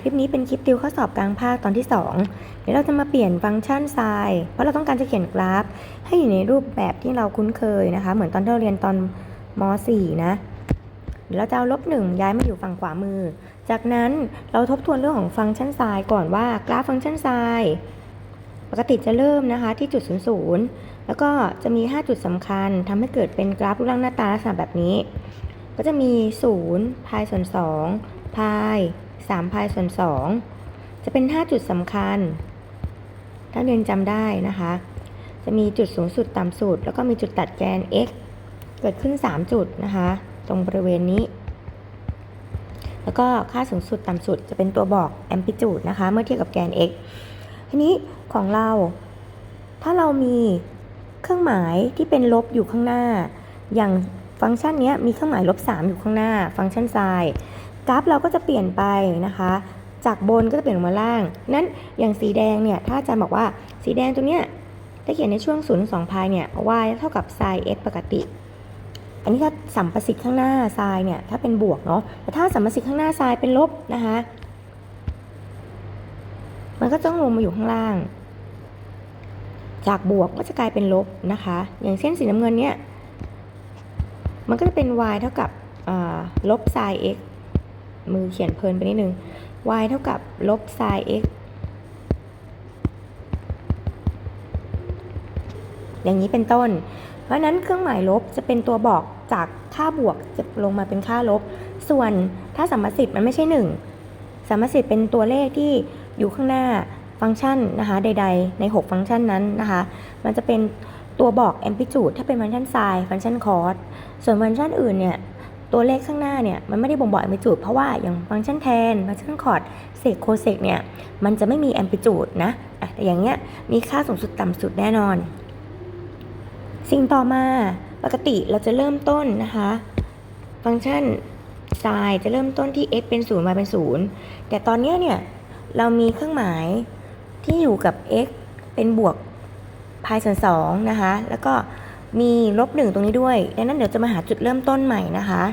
คลิปนี้เป็นคลิปติวข้อสอบกลางภาคตอนที่ 2 เดี๋ยวเราจะมาเปลี่ยนฟังก์ชันไซน์เพราะเราต้องการจะเขียนกราฟ ให้อยู่ในรูปแบบที่เราคุ้นเคยนะคะ เหมือนตอนที่เราเรียนตอนม .4 นะ เดี๋ยวเราจะเอาลบหนึ่งย้ายมาอยู่ฝั่งขวามือ จากนั้นเราทบทวนเรื่องของฟังก์ชันไซน์ก่อนว่ากราฟฟังก์ชันไซน์ปกติจะเริ่มนะคะที่จุด00แล้วก็จะมี 5 จุดสำคัญทำให้เกิดเป็นกราฟรูปร่างหน้าตาลักษณะแบบนี้ ก็จะมี 0พายส่วน2พาย 3พายส่วน 2 จะเป็น 5 จุดสำคัญ ถ้าเรียนจำได้นะคะ จะมีจุดสูงสุดต่ำสุด แล้วก็มีจุดตัดแกน x เกิดขึ้น 3 จุดนะคะ ตรงบริเวณนี้ แล้วก็ค่าสูงสุดต่ำสุดจะเป็นตัวบอก amplitude นะคะ เมื่อเทียบกับแกน x ทีนี้ของเรา ถ้าเรามีเครื่องหมายที่เป็นลบอยู่ข้างหน้า อย่างฟังก์ชันนี้มีเครื่องหมายลบ3อยู่ข้างหน้า ฟังก์ชันไซน์ กราฟเราก็จะเปลี่ยนไปนะคะ จากบนก็จะเปลี่ยนลงมาล่าง นั้นอย่างสีแดงเนี่ยถ้าอาจารย์บอกว่าสีแดงตัวเนี้ยถ้าเขียนในช่วง0ูนย์สองพายเนี่ย y เท่ากับ sin x ปกติ อันนี้ถ้าสัมประสิทธิ์ข้างหน้า sin เนี่ยถ้าเป็นบวกเนาะแต่ถ้าสัมประสิทธิ์ข้างหน้า sin เป็นลบนะคะมันก็ต้องลงมาอยู่ข้างล่าง จากบวกก็จะกลายเป็นลบนะคะ อย่างเช่นสีน้ำเงินเนี่ย มันก็จะเป็น y เท่ากับลบ sin x มือเขียนเพลินไปนิดนึง y เท่ากับลบ sin x อย่างนี้เป็นต้น เพราะนั้นเครื่องหมายลบจะเป็นตัวบอกจากค่าบวกจะลงมาเป็นค่าลบ ส่วนถ้าสัมประสิทธิ์มันไม่ใช่ 1สัมประสิทธิ์เป็นตัวเลขที่อยู่ข้างหน้าฟังก์ชันนะคะใด ๆ ใน 6 ฟังก์ชันนั้นนะคะ มันจะเป็นตัวบอก amplitude ถ้าเป็นฟังก์ชัน sin ฟังก์ชัน cos ส่วนฟังก์ชันอื่นเนี่ย ตัวเลขข้างหน้าเนี่ยมันไม่ได้บ่งบอก amplitude เพราะว่าอย่างฟังก์ชันแทนฟังก์ชัน cos sec cosec เนี่ยมันจะไม่มี amplitude นะแต่อย่างเงี้ยมีค่าสูงสุดต่ำสุดแน่นอน สิ่งต่อมาปกติเราจะเริ่มต้นนะคะ ฟังก์ชัน sin จะเริ่มต้นที่ x เป็น0 y เป็น 0 แต่ตอนเนี้ยเนี่ยเรามีเครื่องหมายที่อยู่กับ x เป็นบวกพายส่วน2นะคะ แล้วก็ มีลบ1ตรงนี้ด้วย ดังนั้นเดี๋ยวจะมาหาจุดเริ่มต้นใหม่นะคะ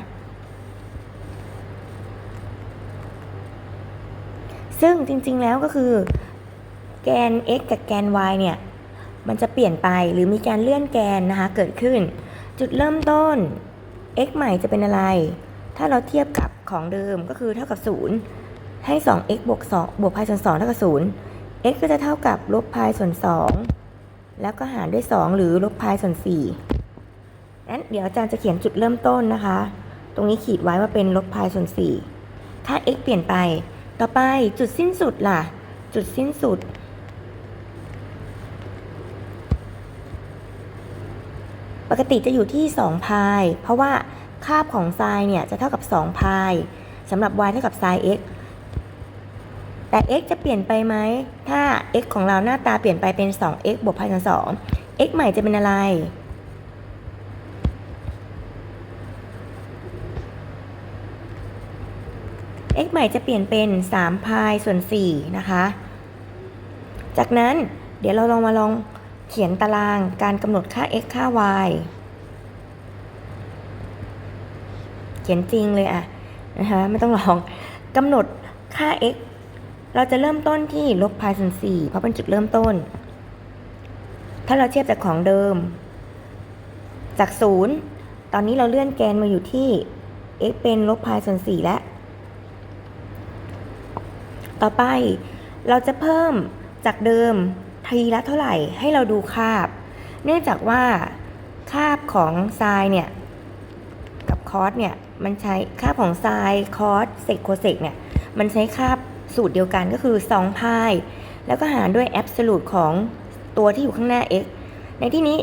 ซึ่งจริงๆแล้วก็คือ แกน x กับแกน y เนี่ย มันจะเปลี่ยนไปหรือมีการเลื่อนแกนนะคะ เกิดขึ้น จุดเริ่มต้น x ใหม่จะเป็นอะไร ถ้าเราเทียบกับของเดิมก็คือเท่ากับ 0 ให้ 2x บวก2บวกพายส่วน2เท่ากับ 0 x ก็จะเท่ากับลบพายส่วน2 แล้วก็หารด้วย 2 หรือลบพายส่วน4นั้นเดี๋ยวอาจารย์จะเขียนจุดเริ่มต้นนะคะ ตรงนี้ขีดไว้ว่าเป็นลบพายส่วน 4 ถ้า x เปลี่ยนไป ต่อไปจุดสิ้นสุดล่ะ จุดสิ้นสุด ปกติจะอยู่ที่2พาย เพราะว่าคาบของไซน์เนี่ยจะเท่ากับ2พายสำหรับ y เท่ากับ sin x แต่ x จะเปลี่ยนไปไหม ถ้า x ของเราหน้าตาเปลี่ยนไปเป็น 2x บวกพายส่วน2 x ใหม่จะเป็นอะไร x ใหม่จะเปลี่ยนเป็น3พายส่วน4นะคะ จากนั้นเดี๋ยวเราลองมาลองเขียนตารางการกำหนดค่า x ค่า y เขียนจริงเลยอะนะคะไม่ต้องลองกำหนดค่า x เราจะเริ่มต้นที่ลบพายส่วน4เพราะเป็นจุดเริ่มต้น ถ้าเราเทียบจากของเดิม จาก0ตอนนี้เราเลื่อนแกนมาอยู่ที่ x เป็นลบพายส่วน4แล้ว ต่อไปเราจะเพิ่มจากเดิมทีละเท่าไหร่ให้เราดูคาบ เนื่องจากว่าคาบของไซน์เนี่ยกับคอสเนี่ยมันใช้คาบของไซน์คอสเซกโคเซกเนี่ยมันใช้คาบ สูตรเดียวกันก็คือ2พายแล้วก็หารด้วยแอบสูตของตัวที่อยู่ข้างหน้า x ในที่นี้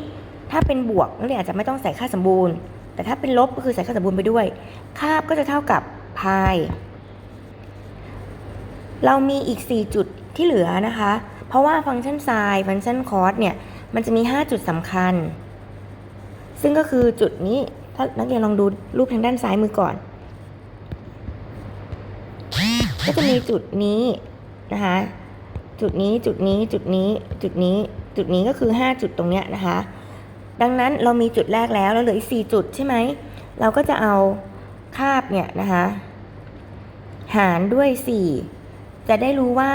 ถ้าเป็นบวกนักเรียนอาจจะไม่ต้องใส่ค่าสมบูรณ์ แต่ถ้าเป็นลบก็คือใส่ค่าสมบูรณ์ไปด้วย คาบก็จะเท่ากับพายเรามีอีก 4 จุดที่เหลือนะคะ เพราะว่าฟังก์ชันไซน์ฟังก์ชันคอสเนี่ยมันจะมี 5 จุดสำคัญ ซึ่งก็คือจุดนี้ถ้านักเรียนลองดูรูปทางด้านซ้ายมือก่อน ก็จะมีจุดนี้นะคะจุดนี้จุดนี้จุดนี้จุดนี้จุดนี้ก็คือ 5 จุดตรงเนี้ยนะคะ ดังนั้นเรามีจุดแรกแล้วแล้วเหลืออีก4จุดใช่ไหมเราก็จะเอาคาบเนี่ยนะคะหารด้วย 4 จะได้รู้ว่า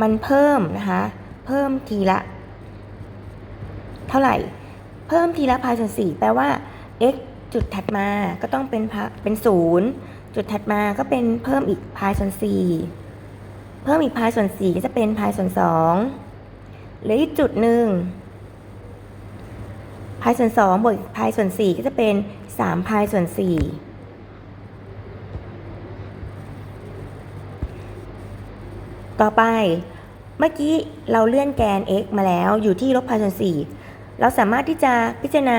มันเพิ่มนะคะเพิ่มทีละ เท่าไหร่ เพิ่มทีละพายส่วนสี่แปลว่า x จุดถัดมาก็ต้องเป็นพเป็นศูนย์ จุดถัดมาก็เป็นเพิ่มอีกพายส่วนสี่เพิ่มอีกพายส่วนสี่ก็จะเป็นพายส่วนสองหรืออีกจุดหนึ่งพายส่วนสองบวกพายส่วนสี่ก็จะเป็นสามพายส่วนสี่ต่อไปเมื่อกี้เราเลื่อนแกน x มาแล้วอยู่ที่ลบพายส่วนสี่เราสามารถที่จะพิจารณา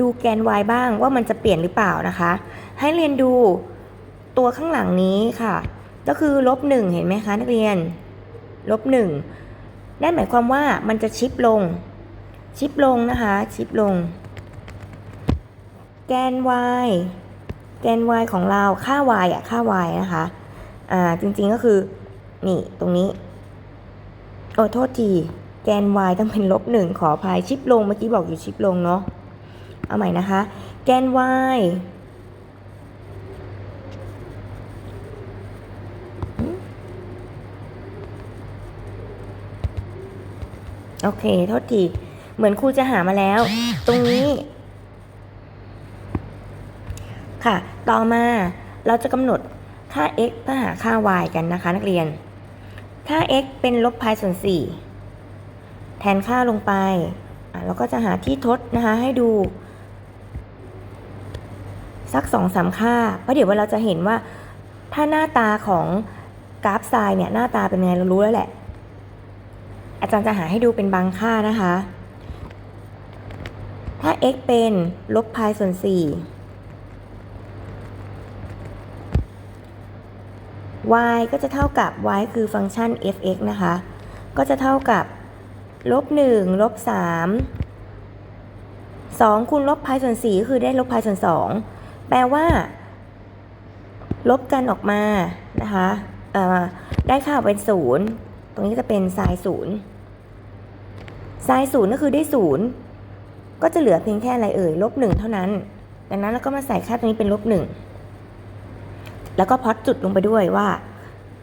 ดูแกน y บ้างว่ามันจะเปลี่ยนหรือเปล่านะคะ ให้เรียนดู ตัวข้างหลังนี้ค่ะ ก็คือลบหนึ่งเห็นไหมคะนักเรียน ลบหนึ่งนั่นหมายความว่ามันจะชิปลง ชิปลงนะคะ ชิปลง แกน y แกน y ของเราค่า y อะ ค่า y นะคะ อ่า จริงๆก็คือ นี่ ตรงนี้ โอ้โทษที แกน y ต้องเป็นลบหนึ่งขออภัยชิปลง เมื่อกี้บอกอยู่ชิปลงเนาะ เอาใหม่นะคะ แกน y โอเค โทษที เหมือนครูจะหามาแล้ว ตรงนี้ ค่ะ ต่อมาเราจะกำหนดค่า x เพื่อหาค่า y กันนะคะนักเรียนค่า x เป็นลบพายส่วน 4 แทนค่าลงไปอะเราก็จะหาที่ทดนะคะให้ดู สักสองสามค่า เพราะเดี๋ยวว่าเราจะเห็นว่า ถ้าหน้าตาของกราฟไซน์เนี่ย หน้าตาเป็นไงเรารู้แล้วแหละ อาจารย์จะหาให้ดูเป็นบางค่านะคะ ถ้า x เป็นลบพายส่วน 4 y ก็จะเท่ากับ y คือฟังก์ชัน f(x) นะคะ ก็จะเท่ากับลบ1ลบ3 2คูณลบพายส่วน4ก็คือได้ลบพายส่วน 2 แปลว่า ลบกันออกมานะคะได้ค่าเป็น 0 ตรงนี้จะเป็นไซน์0 ไซน์ก็คือได้0ก็จะเหลือเพียงแค่อะไรเอ่ยลบ1เท่านั้น ดังนั้นเราก็มาใส่ค่าตรงนี้เป็นลบ1แล้วก็พอดจุดลงไปด้วยว่า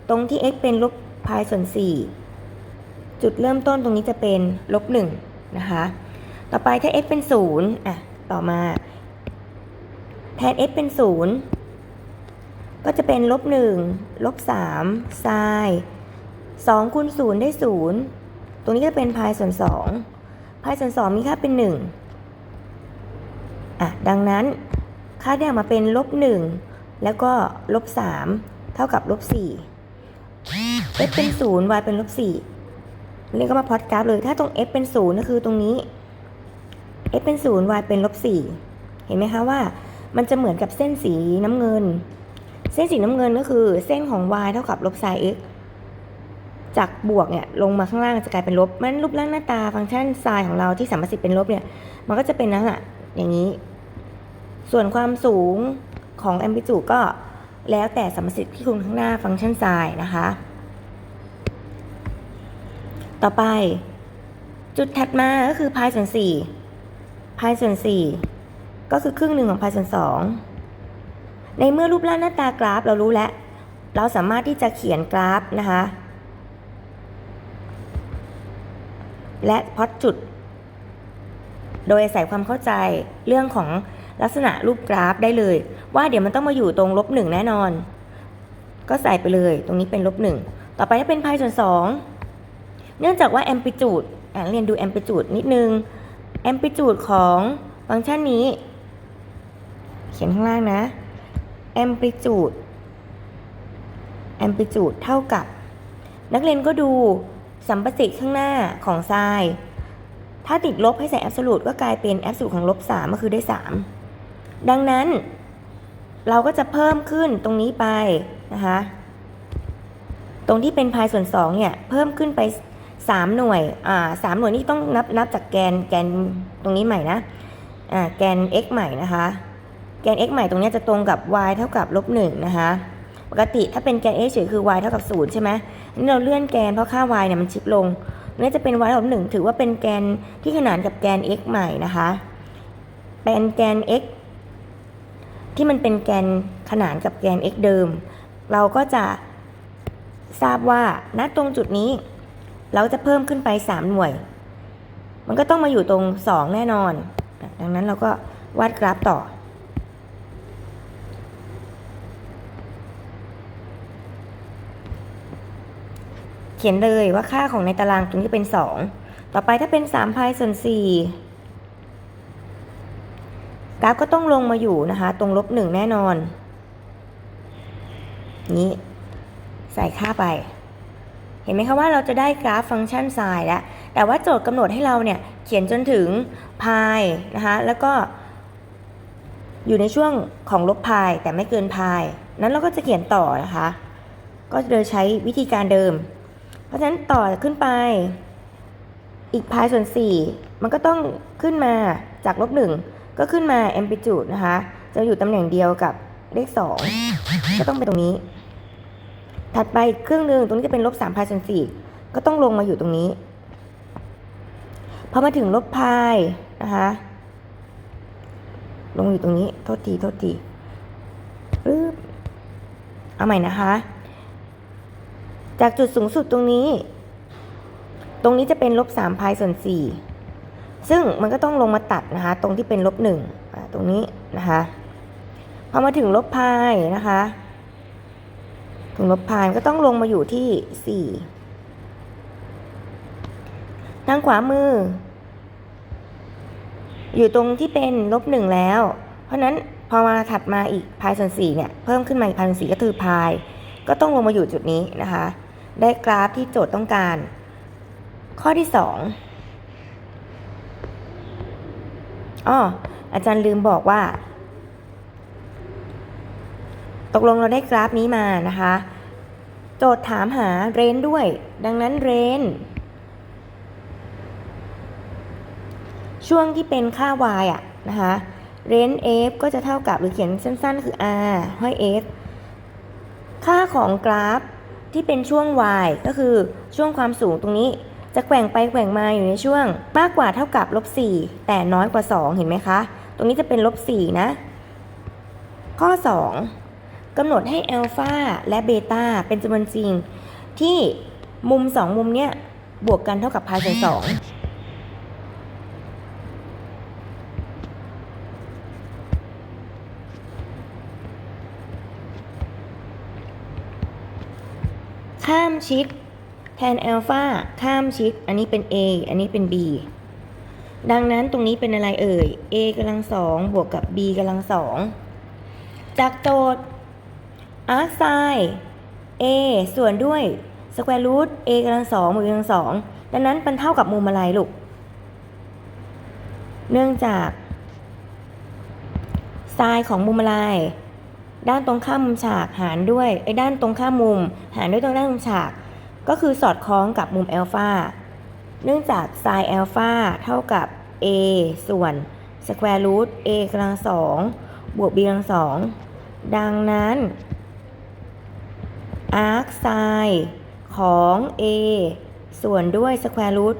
ตรงที่ x เป็นลบพายส่วน 4 จุดเริ่มต้นตรงนี้จะเป็นลบ1นะคะ ต่อไปถ้า x เป็น 0 อะ ต่อมา แทน x เป็น 0 ก็จะเป็นลบ1ลบ3ไซน์2คูณ0ได้ 0 รงนี้ก็เป็นพายส่วน2พายส่วน2มีค่าเป็น 1 อะ ดังนั้นค่าได้ออกมาเป็นลบ1แล้วก็ลบสามเท่ากับลบสี่ x เป็นศูนย์ y เป็นลบสี่เรียกก็มาพอดกราฟเลย ถ้าตรง x เป็นศูนย์ก็คือตรงนี้ x เป็นศูนย์ y เป็นลบสี่เห็นไหมคะว่ามันจะเหมือนกับเส้นสีน้ำเงิน เส้นสีน้ำเงินก็คือเส้นของ y เท่ากับลบไซน์ x จากบวกเนี่ยลงมาข้างล่างจะกลายเป็นลบมันรูปร่างหน้าตาฟังก์ชันไซน์ของเราที่สามสิบเป็นลบเนี่ยมันก็จะเป็นนั่นแหละอย่างนี้ ส่วนความสูงของแอมพลิจูดก็แล้วแต่สมมติที่คุณข้างหน้าฟังก์ชันไซน์นะคะ ต่อไป จุดถัดมาก็คือพายส่วนสี่พายส่วนสี่ก็คือครึ่งหนึ่งของพายส่วนสองในเมื่อรูปร่างหน้าตากราฟเรารู้แล้ว เราสามารถที่จะเขียนกราฟนะคะ และพอดจุด โดยอาศัยความเข้าใจเรื่องของลักษณะรูปกราฟได้เลย ว่าเดี๋ยวมันต้องมาอยู่ตรงลบหนึ่งแน่นอน ก็ใส่ไปเลย ตรงนี้เป็นลบหนึ่งต่อไปถ้าเป็นพายส่วนสองเนื่องจากว่าแอมพลิจูดอ่าเรียนดูแอมพลิจูดนิดนึงแอมพลิจูดของฟังก์ชันนี้ เขียนข้างล่างนะแอมพลิจูดแอมพลิจูดเท่ากับ นักเรียนก็ดู สัมประสิทธิ์ข้างหน้าของไซน์ถ้าติดลบให้ใส่แอบสูตก็กลายเป็นแอบสูตของลบ3ก็คือได้ 3 ดังนั้น เราก็จะเพิ่มขึ้นตรงนี้ไปนะคะ ตรงที่เป็นพายส่วน2เนี่ยเพิ่มขึ้นไป 3 หน่วย อ่าสหน่วยนี่ต้องนับนับจากแกนแกนตรงนี้ใหม่นะ อ่าแกน x ใหม่นะคะ แกน x ใหม่ตรงนี้จะตรงกับ y เท่ากับลบ1นะคะ ปกติถ้าเป็นแกน x เฉยคือ y เท่ากับ0ใช่ไหมนี่เราเลื่อนแกนเพราะค่า y เนี่ยมันชิปลงนี่จะเป็น y เท่ากับ1ถือว่าเป็นแกนที่ขนานกับแกน x ใหม่นะคะ เป็นแกน x ที่มันเป็นแกนขนานกับแกน x เดิม เราก็จะทราบว่าณตรงจุดนี้ เราจะเพิ่มขึ้นไป 3 หน่วย มันก็ต้องมาอยู่ตรง 2 แน่นอน ดังนั้นเราก็วาดกราฟต่อ เขียนเลยว่าค่าของในตารางตรงนี้เป็น 2 ต่อไปถ้าเป็น3พายส่วน4กราฟก็ต้องลงมาอยู่นะคะ ตรงลบ1แน่นอน นี้ใส่ค่าไป เห็นไหมคะว่าเราจะได้กราฟฟังก์ชันไซน์แล้ว แต่ว่าโจทย์กำหนดให้เราเนี่ย เขียนจนถึงพายนะคะ แล้วก็อยู่ในช่วงของลบพายแต่ไม่เกินพาย นั้นเราก็จะเขียนต่อนะคะ ก็โดยใช้วิธีการเดิม เพราะฉะนั้นต่อขึ้นไป อีกพายส่วน 4 มันก็ต้องขึ้นมาจากลบหนึ่งก็ขึ้นมา amplitude นะคะ จะอยู่ตำแหน่งเดียวกับเลข 2 ก็ต้องเป็นตรงนี้ ถัดไปอีกครึ่งหนึ่งตรงนี้จะเป็นลบ3พายส่วน4ก็ต้องลงมาอยู่ตรงนี้พอมาถึงลบพายนะคะลงอยู่ตรงนี้ โทษที โทษทีปึ๊บเอาใหม่นะคะ จากจุดสูงสุดตรงนี้ ตรงนี้จะเป็นลบ3พายส่วน 4 ซึ่งมันก็ต้องลงมาตัดนะคะ ตรงที่เป็นลบ1อ่าตรงนี้นะคะพอมาถึงลบพายนะคะ ถึงลบพายก็ต้องลงมาอยู่ที่ 4 ทางขวามือ อยู่ตรงที่เป็นลบหนึ่งแล้ว เพราะฉะนั้นพอมาถัดมาอีกพายส่วน4เนี่ย เพิ่มขึ้นมาอีกพายส่วน4ก็คือพายก็ต้องลงมาอยู่จุดนี้นะคะ ได้กราฟที่โจทย์ต้องการ ข้อที่2อ๋ออาจารย์ลืมบอกว่า ตกลงเราได้กราฟนี้มานะคะ โจทย์ถามหาเรนด้วย ดังนั้นเรนช่วงที่เป็นค่า y อะนะคะเรน f ก็จะเท่ากับหรือเขียนสั้นๆ คือ r ห้อย f ค่าของกราฟ ที่เป็นช่วง y ก็คือช่วงความสูงตรงนี้จะแกว่งไปแกว่งมาอยู่ในช่วง มากกว่าเท่ากับลบ4แต่น้อยกว่า 2 เห็นไหมคะ ตรงนี้จะเป็นลบ4นะ ข้อ 2กำหนดให้อัลฟาและเบต้าเป็นจำนวนจริง ที่มุม 2 มุมเนี้ยบวกกันเท่ากับพายส่วน2 ข้ามชิดแทนอัลฟาข้ามชิด อันนี้เป็น A อันนี้เป็น B ดังนั้นตรงนี้เป็นอะไรเอ่ย A กำลังสองบวกกับ B กำลังสองจากโจทย์ arc sin A ส่วนด้วย square root A กำลังสองบวกกำลังสองดังนั้นมันเท่ากับมุมอะไรลูก เนื่องจาก sin ของมุมอะไร ด้านตรงข้ามมุมฉากหารด้วยไอ้ด้านตรงข้ามมุม หารด้วยตรงด้านมุมฉาก ก็คือสอดคล้องกับมุมอัลฟาเนื่องจาก sin อัลฟาเท่ากับ a ส่วน square root a กำลังสองบวก b กำลังสองดังนั้น arc sin ของ a ส่วนด้วย square root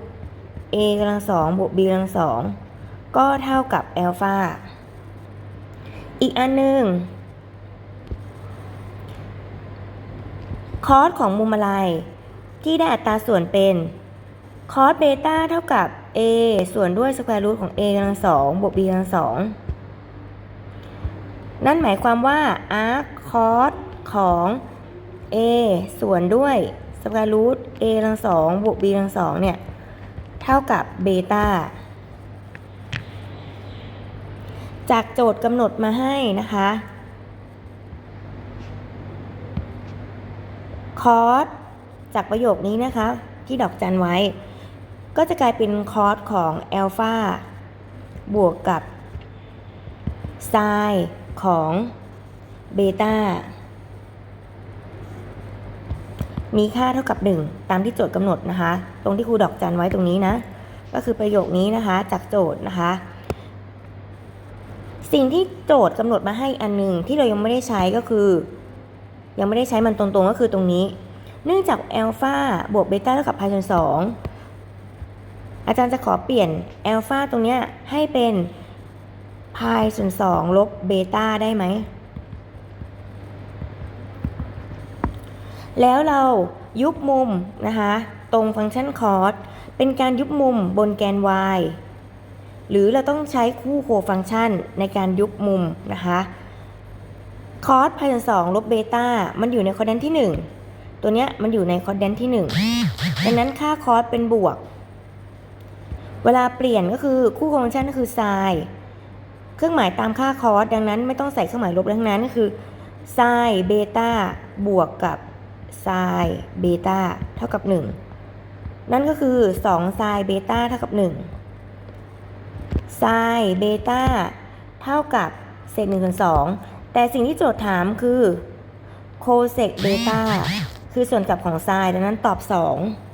a กำลังสองบวก b กำลังสองก็เท่ากับอัลฟาอีกอันหนึ่ง คอสของมุมอะไรที่ได้อัตราส่วนเป็นคอสเบต้าเท่ากับ a ส่วนด้วยสแควร์รูทของ a กำลังสองบวก b กำลังสองนั่นหมายความว่า arc cos ของ a ส่วนด้วยสแควร์รูท a กำลังสองบวก b กำลังสองเนี่ย เท่ากับเบต้าจากโจทย์กำหนดมาให้นะคะ คอสจากประโยคนี้นะคะ ที่ดอกจันไว้ ก็จะกลายเป็นคอสของอัลฟาบวกกับไซน์ของเบต้ามีค่าเท่ากับ 1 ตามที่โจทย์กำหนดนะคะ ตรงที่ครูดอกจันไว้ตรงนี้นะ ก็คือประโยคนี้นะคะจากโจทย์นะคะ สิ่งที่โจทย์กำหนดมาให้อันหนึ่งที่เรายังไม่ได้ใช้ก็คือ ยังไม่ได้ใช้มันตรงๆก็คือตรงนี้ เนื่องจากอัลฟาบวกเบต้าเท่ากับพายส่วนสองอาจารย์จะขอเปลี่ยนอัลฟาตรงเนี้ยให้เป็นพายส่วนสองลบเบต้าได้ไหม แล้วเรายุบมุมนะคะ ตรงฟังก์ชันคอร์สเป็นการยุบมุมบนแกน y หรือเราต้องใช้คู่โคฟังก์ชันในการยุบมุมนะคะ คอสพายสองลบเบต้ามันอยู่ในคอร์ดแดนที่ 1 ตัวเนี้ยมันอยู่ในคอร์ดแดนที่ 1 ดังนั้นค่าคอสเป็นบวก เวลาเปลี่ยนก็คือคู่คฟังก์ชันก็คือไซน์เครื่องหมายตามค่าคอสดังนั้นไม่ต้องใส่เครื่องหมายลบทั้งนั้นก็คือไซน์เบต้าบวกกับไซน์เบต้าเท่ากับ 1 นั่นก็คือ2ไซน์เบต้าเท่ากับ1ไซน์เบต้าเท่ากับเศษหนึ่งส่วนสอง แต่สิ่งที่โจทย์ถามคือโคเซกเบต้าคือส่วนกลับของไซน์ดังนั้นตอบ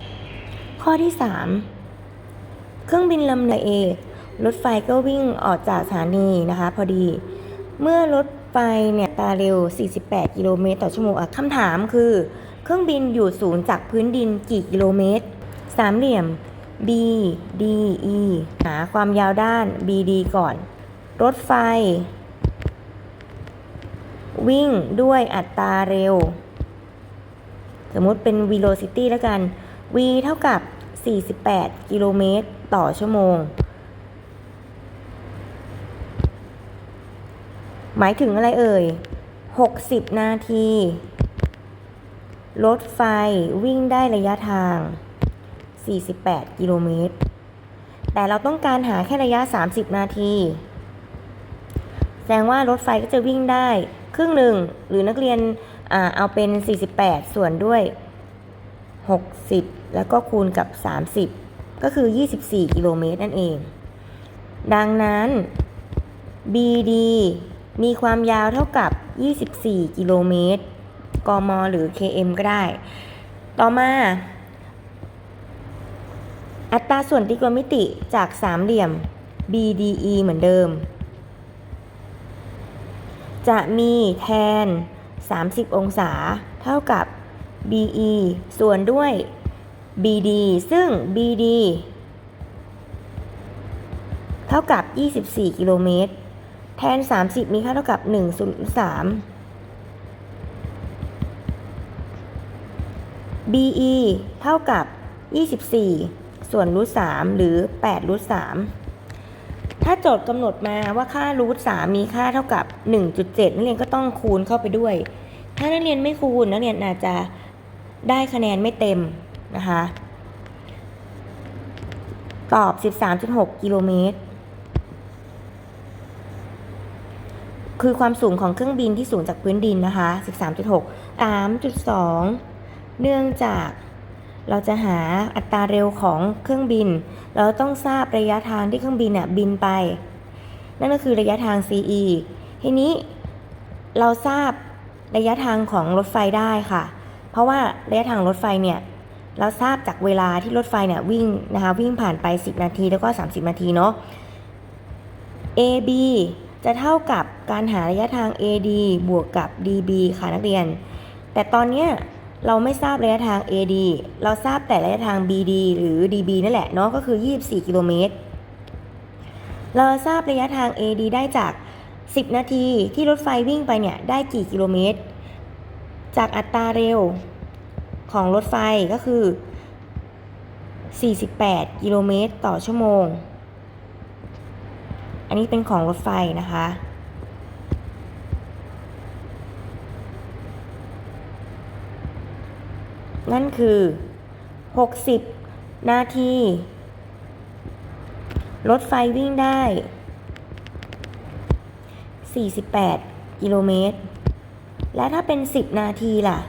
2 ข้อที่ 3 เครื่องบินลำเอรถไฟก็วิ่งออกจากสถานีนะคะ พอดี เมื่อรถไฟเนี่ยตาเร็ว 48 กิโลเมตรต่อชั่วโมงคำถามคือ เครื่องบินอยู่ศูนย์จากพื้นดินกี่กิโลเมตร สามเหลี่ยม B D E หาความยาวด้าน B D ก่อน รถไฟ วิ่งด้วยอัตราเร็ว สมมุติเป็น velocity แล้วกัน v เท่ากับ 48 กิโลเมตรต่อชั่วโมง หมายถึงอะไรเอ่ย 60 นาที รถไฟวิ่งได้ระยะทาง 48 กิโลเมตร แต่เราต้องการหาแค่ระยะ 30 นาที แสดงว่ารถไฟก็จะวิ่งได้ ครึ่งหนึ่งหรือนักเรียนอเอาเป็น 48 ส่วนด้วย 60 แล้วก็คูณกับ 30 ก็คือ 24 กิโลเมตรนั่นเอง ดังนั้น BD มีความยาวเท่ากับ 24 กิโลเมตร กม หรือ km ก็ได้ ต่อมา อัตราส่วนตรีโกณมิติจากสามเหลี่ยม BDE เหมือนเดิม จะมีแทน 30 องศา เท่ากับ BE ส่วนด้วย BD ซึ่ง BD เท่ากับ 24 กิโลเมตร แทน 30 มีค่าเท่ากับ 1 0 3 BE เท่ากับ 24 ส่วนรูท3หรือ8รูท3 ถ้าโจทย์กำหนดมาว่าค่ารูท3มีค่าเท่ากับ 1.7 นักเรียนก็ต้องคูณเข้าไปด้วย ถ้านักเรียนไม่คูณนักเรียนอาจจะได้คะแนนไม่เต็มนะคะ ตอบ 13.6 กิโลเมตร คือความสูงของเครื่องบินที่สูงจากพื้นดินนะคะ 13.6 3.2 เนื่องจาก เราจะหาอัตราเร็วของเครื่องบิน เราต้องทราบระยะทางที่เครื่องบินเนี่ยบินไป นั่นก็คือระยะทาง CE ทีนี้เราทราบระยะทางของรถไฟได้ค่ะ เพราะว่าระยะทางรถไฟเนี่ยเราทราบจากเวลาที่รถไฟเนี่ยวิ่งนะคะวิ่งผ่านไป 10 นาทีแล้วก็ 30 นาทีเนาะ AB จะเท่ากับการหาระยะทาง AD บวกกับ DB ค่ะนักเรียน แต่ตอนเนี้ย เราไม่ทราบระยะทาง AD เราทราบแต่ระยะทาง BD หรือ DB นั่นแหละเนาะก็คือ 24 กิโลเมตร เราทราบระยะทาง AD ได้จาก 10 นาทีที่รถไฟวิ่งไปเนี่ยได้กี่กิโลเมตร จากอัตราเร็วของรถไฟก็คือ 48 กิโลเมตรต่อชั่วโมง อันนี้เป็นของรถไฟนะคะ นั่นคือ 60 นาที รถไฟวิ่งได้ 48 กิโลเมตร และถ้าเป็น 10 นาทีล่ะ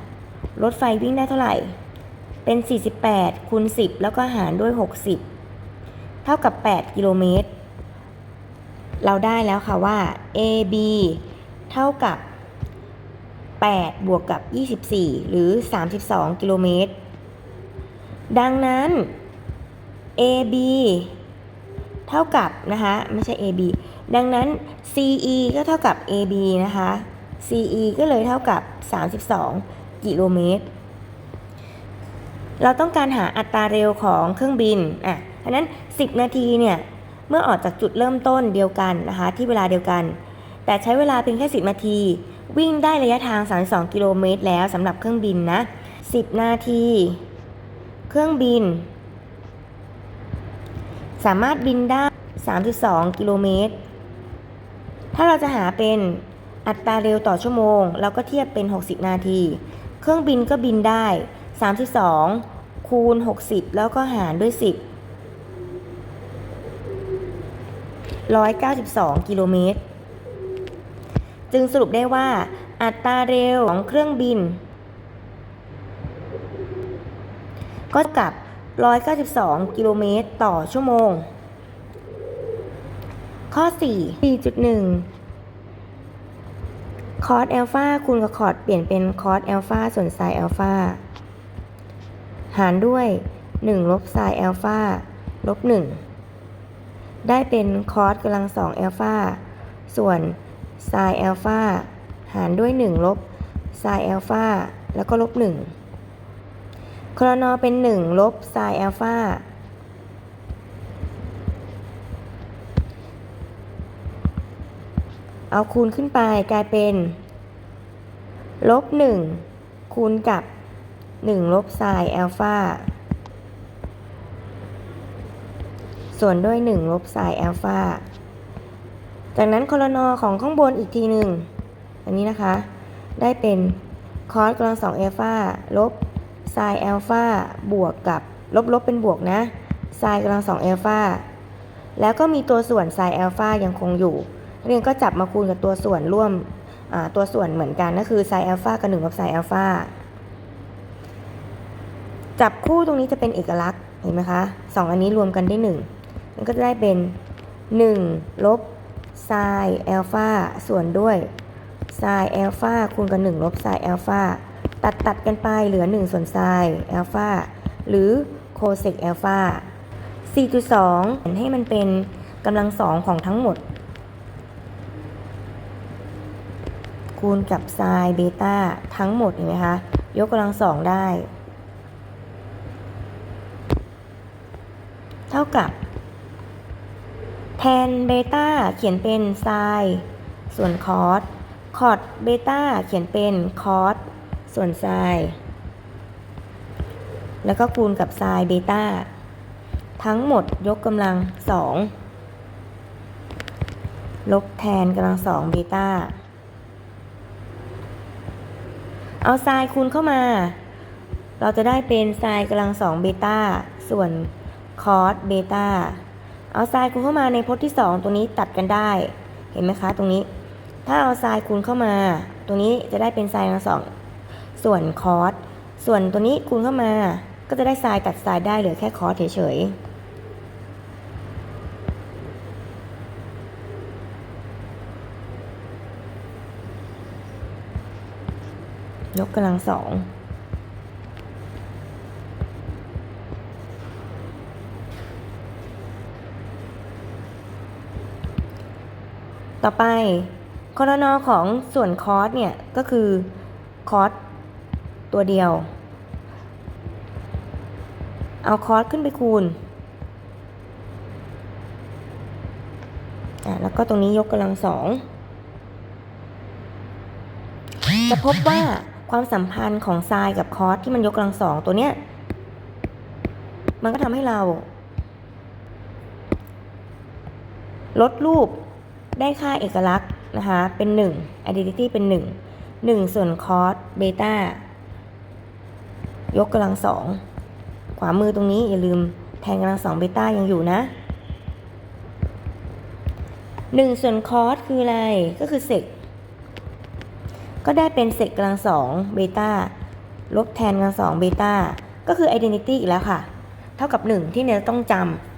รถไฟวิ่งได้เท่าไหร่ เป็น 48 คูณ 10 แล้วก็หารด้วย 60 เท่ากับ 8 กิโลเมตร เราได้แล้วค่ะว่า AB เท่ากับ 8 บวกกับ 24 หรือ 32 กิโลเมตร ดังนั้น AB เท่ากับนะคะไม่ใช่ AB ดังนั้น CE ก็เท่ากับ AB นะคะ CE ก็เลยเท่ากับ 32 กิโลเมตร เราต้องการหาอัตราเร็วของเครื่องบิน อะอันนั้น 10 นาทีเนี่ย เมื่อออกจากจุดเริ่มต้นเดียวกันนะคะ ที่เวลาเดียวกัน แต่ใช้เวลาเพียงแค่ 10 นาที วิ่งได้ระยะทาง 32 กิโลเมตรแล้วสำหรับเครื่องบินนะ 10 นาที เครื่องบิน สามารถบินได้ 3.2 กิโลเมตร ถ้าเราจะหาเป็นอัตราเร็วต่อชั่วโมง เราก็เทียบเป็น 60 นาที เครื่องบินก็บินได้ 32 คูณ 60 แล้วก็หารด้วย 10 192 กิโลเมตร จึงสรุปได้ว่าอัตราเร็วของเครื่องบิน ก็กับ 192 กิโลเมตรต่อชั่วโมง ข้อ 4 4.1คอร์สแอลฟาคูณกับคอร์สเปลี่ยนเป็นคอร์สแอลฟาส่วนไซน์แอลฟาหารด้วย 1 ลบไซน์แอลฟาลบ 1 ได้เป็นคอร์สกำลัง2แอลฟาส่วน ไซน์แอลฟาหารด้วย 1 ลบไซน์แอลฟาแล้วก็ลบ1ครนเป็น 1 ลบไซน์แอลฟาเอาคูณขึ้นไปกลายเป็น ลบ 1 คูณกับ 1 ลบไซน์แอลฟาส่วนด้วย 1 ลบไซน์แอลฟา จากนั้นคอรนอของข้างบนอีกทีหนึ่งอันนี้นะคะ ได้เป็นคอสกำลัง2แอลฟาลบไซน์แอลฟาบวกกับลบลบเป็นบวกนะไซน์กำลัง2แอลฟาแล้วก็มีตัวส่วนไซน์แอลฟายังคงอยู่ เรียนก็จับมาคูณกับตัวส่วนร่วมตัวส่วนเหมือนกันก็คือไซน์แอลฟากับหนึ่งบไซน์แอลฟาจับคู่ตรงนี้จะเป็นเอกลักษณ์เห็นไหมคะสองอันนี้รวมกันได้1มันก็จะได้เป็น1ลบ ไซน์แอลฟาส่วนด้วยไซน์แอลฟาคูณกับ1ลบไซน์แอลฟาตัดตัดกันไปเหลือ 1 ส่วนไซน์แอลฟาหรือโคเซกแอลฟา4.2เห็นให้มันเป็นกำลังสองของทั้งหมด คูณกับไซน์เบต้าทั้งหมดเห็นไหมคะ ยกกำลังสองได้ เท่ากับ ทนเบต้าเขียนเป็นไซน์ส่วนคอสคอร์ดเบต้าเขียนเป็นคอสส่วนไซน์แล้วก็คูณกับไซน์เบต้าทั้งหมดยกกำลังสองลบแทนกำลังสองเบต้าเอาไซน์คูณเข้ามา เราจะได้เป็นไซน์กำลังสองเบต้าส่วนคอสเบต้า เอาไซน์คูณเข้ามาในพจน์ที่ 2 ตรงนี้ตัดกันได้ เห็นไหมคะตรงนี้ ถ้าเอาไซน์คูณเข้ามา ตรงนี้จะได้เป็นไซน์ทั้งสองส่วนคอสส่วนตัวนี้คูณเข้ามา ก็จะได้ไซน์ตัดไซน์ได้เหลือแค่คอสเฉยๆยกกำลังสอง ต่อไปคอรนอของส่วนคอสเนี่ยก็คือคอสตัวเดียว เอาคอสขึ้นไปคูณอะแล้วก็ตรงนี้ยกกำลังสองจะพบว่าความสัมพันธ์ของไซน์กับคอสที่มันยกกำลังสองตัวเนี้ย มันก็ทำให้เรา ลดรูป ได้ค่าเอกลักษณ์นะคะเป็น 1 identity เป็น 1 1 ส่วน cos เบต้ายกกำลังสองขวามือตรงนี้อย่าลืมแทนกำลังสองเบต้ายังอยู่นะ 1 ส่วน cos คืออะไรก็คือเซกก็ได้เป็นเซกกำลังสองเบต้าลบแทนกำลังสองเบต้าก็คือ identity อีกแล้วค่ะ เท่ากับ 1 ที่เนี่ยต้องจำ